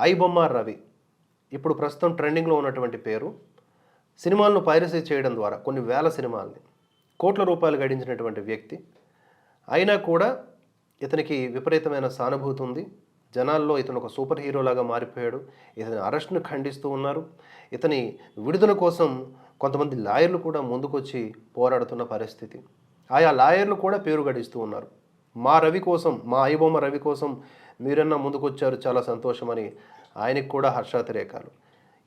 ఐబొమ్మ రవి. ఇప్పుడు ప్రస్తుతం ట్రెండింగ్లో ఉన్నటువంటి పేరు. సినిమాలను పైరసీ చేయడం ద్వారా కొన్ని వేల సినిమాల్ని కోట్ల రూపాయలు గడించినటువంటి వ్యక్తి. అయినా కూడా ఇతనికి విపరీతమైన సానుభూతి ఉంది. జనాల్లో ఇతను ఒక సూపర్ హీరోలాగా మారిపోయాడు. ఇతని అరెస్ట్ను ఖండిస్తూ ఉన్నారు. ఇతని విడుదల కోసం కొంతమంది లాయర్లు కూడా ముందుకొచ్చి పోరాడుతున్న పరిస్థితి. ఆయా లాయర్లు కూడా పేరు గడిస్తూ ఉన్నారు. మా రవి కోసం మా ఐబొమ్మ రవి కోసం మీరన్నా ముందుకొచ్చారు చాలా సంతోషమని ఆయనకు కూడా హర్షాతిరేకాలు.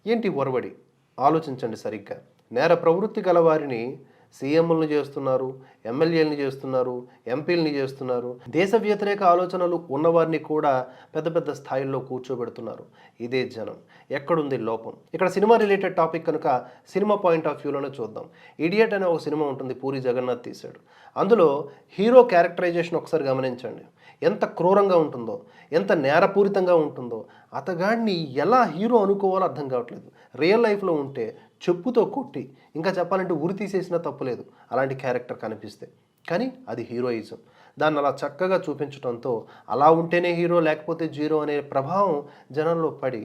ఏంటి ఒరవడి? ఆలోచించండి సరిగ్గా. నేర ప్రవృత్తి గల వారిని సీఎంలను చేస్తున్నారు ఎమ్మెల్యేలను చేస్తున్నారు ఎంపీలని చేస్తున్నారు. దేశ వ్యతిరేక ఆలోచనలు ఉన్నవారిని కూడా పెద్ద పెద్ద స్థాయిల్లో కూర్చోబెడుతున్నారు. ఇదే జనం. ఎక్కడుంది లోపం? ఇక్కడ సినిమా రిలేటెడ్ టాపిక్ కనుక సినిమా పాయింట్ ఆఫ్ వ్యూలోనే చూద్దాం. ఇడియట్ అనే ఒక సినిమా ఉంటుంది పూరి జగన్నాథ్ తీశాడు. అందులో హీరో క్యారెక్టరైజేషన్ ఒకసారి గమనించండి. ఎంత క్రూరంగా ఉంటుందో ఎంత నేరపూరితంగా ఉంటుందో అతగాడిని ఎలా హీరో అనుకోవాలో అర్థం కావట్లేదు. రియల్ లైఫ్లో ఉంటే చెప్పుతో కొట్టి ఇంకా చెప్పాలంటే ఉరి తీసేసినా తప్పులేదు అలాంటి క్యారెక్టర్ కనిపిస్తే. కానీ అది హీరోయిజం. దాన్ని అలా చక్కగా చూపించడంతో అలా ఉంటేనే హీరో లేకపోతే జీరో అనే ప్రభావం జనంలో పడి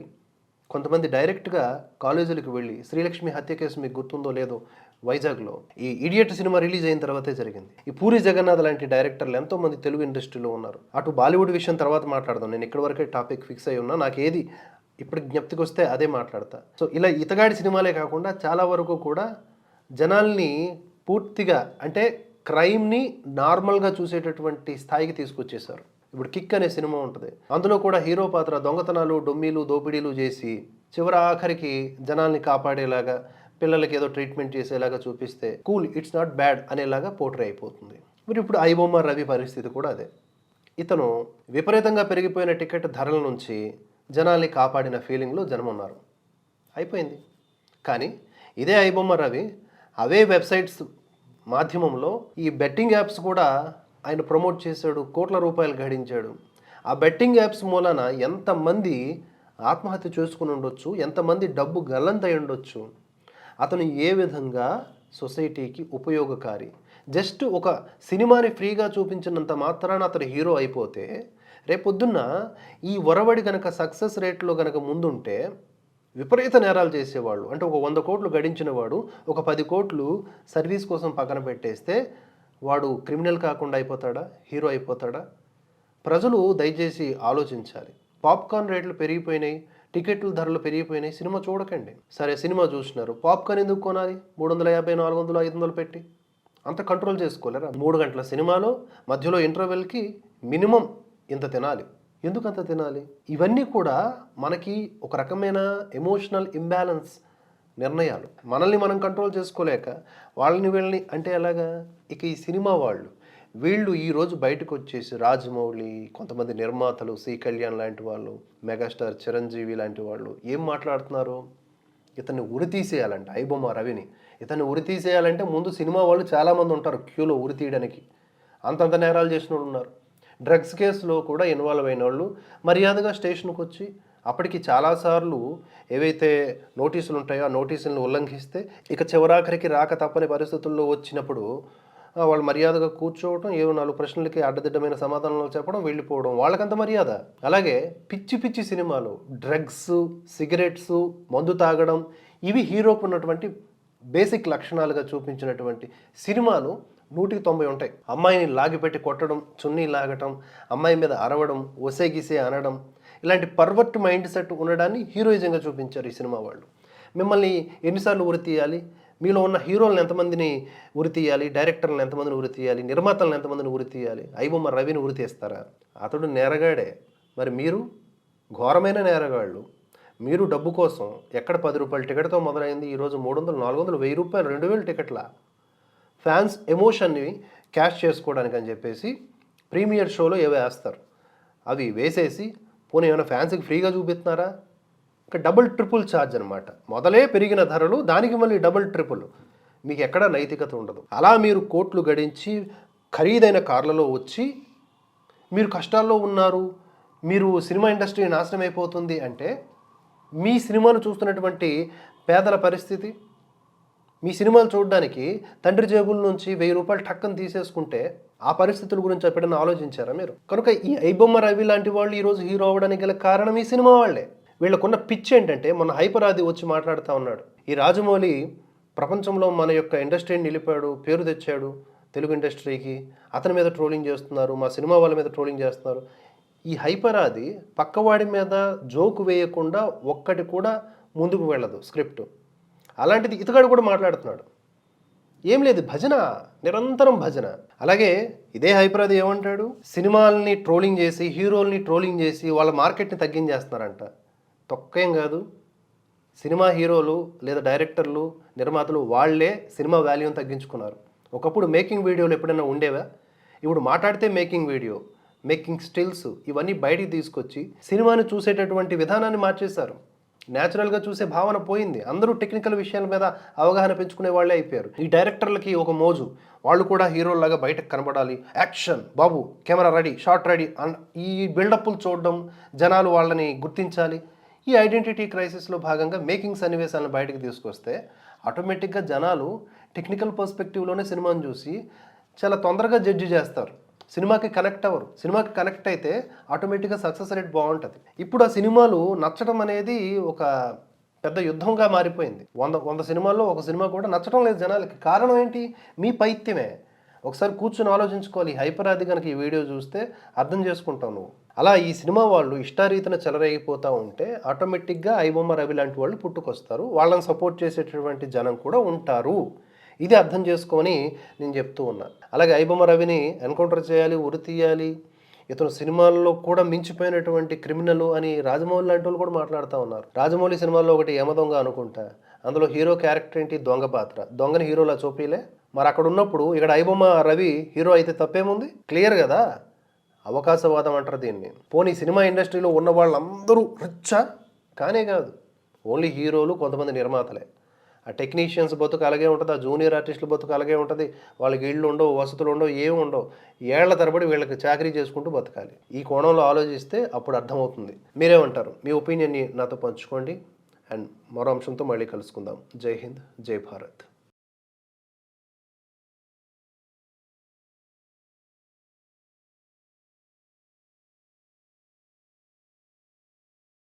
కొంతమంది డైరెక్ట్గా కాలేజీలకు వెళ్ళి శ్రీలక్ష్మి హత్య కేసు మీకు గుర్తుందో లేదో వైజాగ్లో ఈ ఇడియట్ సినిమా రిలీజ్ అయిన తర్వాతే జరిగింది. ఈ పూరి జగన్నాథ్ లాంటి డైరెక్టర్లు ఎంతోమంది తెలుగు ఇండస్ట్రీలో ఉన్నారు. అటు బాలీవుడ్ విషయం తర్వాత మాట్లాడదాం. నేను ఇక్కడి వరకే టాపిక్ ఫిక్స్ అయి ఉన్నా. నాకు ఏది ఇప్పుడు జ్ఞప్తికి వస్తే అదే మాట్లాడతా. సో ఇలా ఇతగాడి సినిమాలే కాకుండా చాలా వరకు కూడా జనాల్ని పూర్తిగా అంటే క్రైమ్ని నార్మల్గా చూసేటటువంటి స్థాయికి తీసుకొచ్చేసారు ఇప్పుడు కిక్ అనే సినిమా ఉంటుంది. అందులో కూడా హీరో పాత్ర దొంగతనాలు డొమ్మీలు దోపిడీలు చేసి చివరి ఆఖరికి జనాల్ని కాపాడేలాగా పిల్లలకి ఏదో ట్రీట్మెంట్ చేసేలాగా చూపిస్తే కూల్ ఇట్స్ నాట్ బ్యాడ్ అనేలాగా పోట్రీ అయిపోతుంది. మరి ఇప్పుడు ఐబొమ్మ రవి పరిస్థితి కూడా అదే. ఇతను విపరీతంగా పెరిగిపోయిన టికెట్ ధరల నుంచి జనాల్ని కాపాడిన ఫీలింగ్లో జనమున్నారు. అయిపోయింది. కానీ ఇదే ఐబొమ్మ రవి అవే వెబ్సైట్స్ మాధ్యమంలో ఈ బెట్టింగ్ యాప్స్ కూడా ఆయన ప్రమోట్ చేశాడు కోట్ల రూపాయలు గడించాడు. ఆ బెట్టింగ్ యాప్స్ మూలన ఎంతమంది ఆత్మహత్య చేసుకుని ఉండొచ్చు ఎంతమంది డబ్బు గల్లంతై ఉండొచ్చు అతను ఏ విధంగా సొసైటీకి ఉపయోగకారి? జస్ట్ ఒక సినిమాని ఫ్రీగా చూపించినంత మాత్రాన అతను హీరో అయిపోతే రేపొద్దున్న ఈ ఒరవడి కనుక సక్సెస్ రేట్లో కనుక ముందుంటే విపరీత నేరాలు చేసేవాళ్ళు. అంటే ఒక వంద కోట్లు గడించిన వాడు ఒక పది కోట్లు సర్వీస్ కోసం పక్కన పెట్టేస్తే వాడు క్రిమినల్ కాకుండా అయిపోతాడా? హీరో అయిపోతాడా? ప్రజలు దయచేసి ఆలోచించాలి. పాప్కార్న్ రేట్లు పెరిగిపోయినాయి టికెట్లు ధరలు పెరిగిపోయినాయి సినిమా చూడకండి. సరే సినిమా చూసినారు. పాప్కార్న్ ఎందుకు కొనాలి? మూడు వందల యాభై నాలుగు వందలు ఐదు వందలు పెట్టి. అంత కంట్రోల్ చేసుకోలేరా? మూడు గంటల సినిమాలో మధ్యలో ఇంటర్వెల్కి మినిమం ఇంత తినాలి. ఎందుకు అంత తినాలి? ఇవన్నీ కూడా మనకి ఒక రకమైన ఎమోషనల్ ఇంబ్యాలెన్స్ నిర్ణయాలు. మనల్ని మనం కంట్రోల్ చేసుకోలేక వాళ్ళని వీళ్ళని అంటే ఎలాగా? ఇక ఈ సినిమా వాళ్ళు వీళ్ళు ఈరోజు బయటకు వచ్చేసి రాజమౌళి కొంతమంది నిర్మాతలు సి కళ్యాణ్ లాంటి వాళ్ళు మెగాస్టార్ చిరంజీవి లాంటి వాళ్ళు ఏం మాట్లాడుతున్నారు? ఇతన్ని ఉరి తీసేయాలంట ఐబొమ్మ రవిని. ఇతన్ని ఉరి తీసేయాలంటే ముందు సినిమా వాళ్ళు చాలామంది ఉంటారు క్యూలో ఉరి తీయడానికి. అంతంత నేరాలు చేసిన వాళ్ళు ఉన్నారు. డ్రగ్స్ కేసులో కూడా ఇన్వాల్వ్ అయిన వాళ్ళు మర్యాదగా స్టేషన్కి వచ్చి అప్పటికి చాలాసార్లు ఏవైతే నోటీసులు ఉంటాయో ఆ నోటీసులను ఉల్లంఘిస్తే ఇక చివరాఖరికి రాక తప్పని పరిస్థితుల్లో వచ్చినప్పుడు వాళ్ళు మర్యాదగా కూర్చోవడం ఏవో నాలుగు ప్రశ్నలకి అడ్డదిడ్డమైన సమాధానాలు చెప్పడం వెళ్ళిపోవడం వాళ్ళకంత మర్యాద. అలాగే పిచ్చి పిచ్చి సినిమాలు డ్రగ్స్ సిగరెట్స్ మందు తాగడం ఇవి హీరోకు ఉన్నటువంటి బేసిక్ లక్షణాలుగా చూపించినటువంటి సినిమాలు నూటికి తొంభై ఉంటాయి. అమ్మాయిని లాగిపెట్టి కొట్టడం చున్నీ లాగటం అమ్మాయి మీద అరవడం ఒసేగిసే అనడం ఇలాంటి పర్వర్ట్ మైండ్ సెట్ ఉండడాన్ని హీరోయిజంగా చూపించారు ఈ సినిమా వాళ్ళు. మిమ్మల్ని ఎన్నిసార్లు ఉరి తీయాలి? మీలో ఉన్న హీరోలను ఎంతమందిని ఉరి తీయాలి? డైరెక్టర్లను ఎంతమందిని ఉరి తీయాలి? నిర్మాతలను ఎంతమందిని ఉరి తీయాలి? ఐబొమ్మ రవిని ఉరి తీస్తారా? అతడు నేరగాడే. మరి మీరు? ఘోరమైన నేరగాళ్ళు. మీరు డబ్బు కోసం ఎక్కడ పది రూపాయల టికెట్తో మొదలైంది? ఈరోజు మూడు వందలు నాలుగు వందలు వెయ్యి రూపాయలు రెండు వేలు టికెట్ల? ఫ్యాన్స్ ఎమోషన్ని క్యాష్ చేసుకోవడానికి అని చెప్పేసి ప్రీమియర్ షోలో ఏవో వేస్తారు. అవి వేసేసి పోనీ ఏమైనా ఫ్యాన్స్కి ఫ్రీగా చూపిస్తున్నారా? ఇంకా డబుల్ ట్రిపుల్ ఛార్జ్ అనమాట మొదలే పెరిగిన ధరలు దానికి మళ్ళీ డబుల్ ట్రిపుల్. మీకు ఎక్కడ నైతికత ఉండదు. అలా మీరు కోట్లు గడించి ఖరీదైన కార్లలో వచ్చి మీరు కష్టాల్లో ఉన్నారు. మీరు సినిమా ఇండస్ట్రీ నాశనం అయిపోతుంది అంటే మీ సినిమాను చూస్తున్నటువంటి పేదల పరిస్థితి మీ సినిమాలు చూడడానికి తండ్రి జేబుల నుంచి వెయ్యి రూపాయలు టక్కన తీసేసుకుంటే ఆ పరిస్థితుల గురించి ఎప్పుడైనా ఆలోచించారా మీరు? కనుక ఈ ఐబొమ్మ రవి లాంటి వాళ్ళు ఈరోజు హీరో అవ్వడానికి గల కారణం ఈ సినిమా వాళ్ళే. వీళ్ళకున్న పిచ్ ఏంటంటే మన హైపర్ ఆది వచ్చి మాట్లాడుతూ ఉన్నాడు. ఈ రాజమౌళి ప్రపంచంలో మన యొక్క ఇండస్ట్రీని నిలిపాడు పేరు తెచ్చాడు తెలుగు ఇండస్ట్రీకి. అతని మీద ట్రోలింగ్ చేస్తున్నారు మా సినిమా వాళ్ళ మీద ట్రోలింగ్ చేస్తున్నారు. ఈ హైపర్ ఆది పక్కవాడి మీద జోకు వేయకుండా ఒక్కటి కూడా ముందుకు వెళ్ళదు స్క్రిప్ట్. అలాంటిది ఇతగాడు కూడా మాట్లాడుతున్నాడు. ఏం లేదు భజన నిరంతరం భజన. అలాగే ఇదే హైపరాది ఏమంటాడు? సినిమాల్ని ట్రోలింగ్ చేసి హీరోల్ని ట్రోలింగ్ చేసి వాళ్ళ మార్కెట్ని తగ్గించేస్తున్నారంట. తొక్కేం కాదు. సినిమా హీరోలు లేదా డైరెక్టర్లు నిర్మాతలు వాళ్ళే సినిమా వాల్యూని తగ్గించుకున్నారు. ఒకప్పుడు మేకింగ్ వీడియోలు ఎప్పుడైనా ఉండేవా? ఇప్పుడు మాట్లాడితే మేకింగ్ వీడియో మేకింగ్ స్టిల్స్ ఇవన్నీ బయటికి తీసుకొచ్చి సినిమాని చూసేటటువంటి విధానాన్ని మార్చేశారు. న్యాచురల్గా చూసే భావన పోయింది. అందరూ టెక్నికల్ విషయాల మీద అవగాహన పెంచుకునే వాళ్ళే అయిపోయారు. ఈ డైరెక్టర్లకి ఒక మోజు. వాళ్ళు కూడా హీరోల్లాగా బయటకు కనబడాలి. Action Babu camera ready shot ready and ఈ బిల్డప్లు చూడడం జనాలు వాళ్ళని గుర్తించాలి. ఈ ఐడెంటిటీ క్రైసిస్లో భాగంగా మేకింగ్ సన్నివేశాలను బయటకు తీసుకొస్తే ఆటోమేటిక్గా జనాలు టెక్నికల్ పర్స్పెక్టివ్లోనే సినిమాను చూసి చాలా తొందరగా జడ్జి చేస్తారు. సినిమాకి కనెక్ట్ అవ్వరు. సినిమాకి కనెక్ట్ అయితే ఆటోమేటిక్గా సక్సెస్ రేట్ బాగుంటుంది. ఇప్పుడు ఆ సినిమాలు నచ్చడం అనేది ఒక పెద్ద యుద్ధంగా మారిపోయింది. వంద వంద సినిమాల్లో ఒక సినిమా కూడా నచ్చడం లేదు జనాలకి. కారణం ఏంటి? మీ పైత్యమే. ఒకసారి కూర్చొని ఆలోచించుకోవాలి. హైపర్ ఆది కనుక ఈ వీడియో చూస్తే అర్థం చేసుకుంటావు నువ్వు. అలా ఈ సినిమా వాళ్ళు ఇష్టారీతన చెలరేగిపోతూ ఉంటే ఆటోమేటిక్గా ఐబొమ్మ రవి లాంటి వాళ్ళు పుట్టుకొస్తారు. వాళ్ళని సపోర్ట్ చేసేటటువంటి జనం కూడా ఉంటారు. ఇది అర్థం చేసుకొని నేను చెప్తూ ఉన్నా. అలాగే ఐబొమ్మ రవిని ఎన్కౌంటర్ చేయాలి ఉరి తీయాలి. ఇతను సినిమాల్లో కూడా మించిపోయినటువంటి క్రిమినల్ అని రాజమౌళి లాంటి వాళ్ళు కూడా మాట్లాడుతూ ఉన్నారు. రాజమౌళి సినిమాల్లో ఒకటి యమదొంగ అనుకుంటా. అందులో హీరో క్యారెక్టర్ ఏంటి? దొంగ పాత్ర. దొంగని హీరోలా చూపిలే. మరి అక్కడ ఉన్నప్పుడు ఇక్కడ ఐబొమ్మ రవి హీరో అయితే తప్పేముంది? క్లియర్ కదా? అవకాశవాదం అంటారు దీన్ని. పోనీ సినిమా ఇండస్ట్రీలో ఉన్న వాళ్ళందరూ రిచ్చా? కానే కాదు. ఓన్లీ హీరోలు కొంతమంది నిర్మాతలే. ఆ టెక్నీషియన్స్ బతుకు అలాగే ఉంటుంది ఆ జూనియర్ ఆర్టిస్టుల బతుకు అలాగే ఉంటుంది వాళ్ళకి ఇళ్ళు ఉండవు వసతులు ఉండవు ఏమి ఉండవు. ఏళ్ళ తరబడి వీళ్ళకి చాకరీ చేసుకుంటూ బతకాలి. ఈ కోణంలో ఆలోచిస్తే అప్పుడు అర్థమవుతుంది. మీరేమంటారు? మీ ఒపీనియన్ని నాతో పంచుకోండి. అండ్ మరో అంశంతో మళ్ళీ కలుసుకుందాం. జై హింద్ జై భారత్.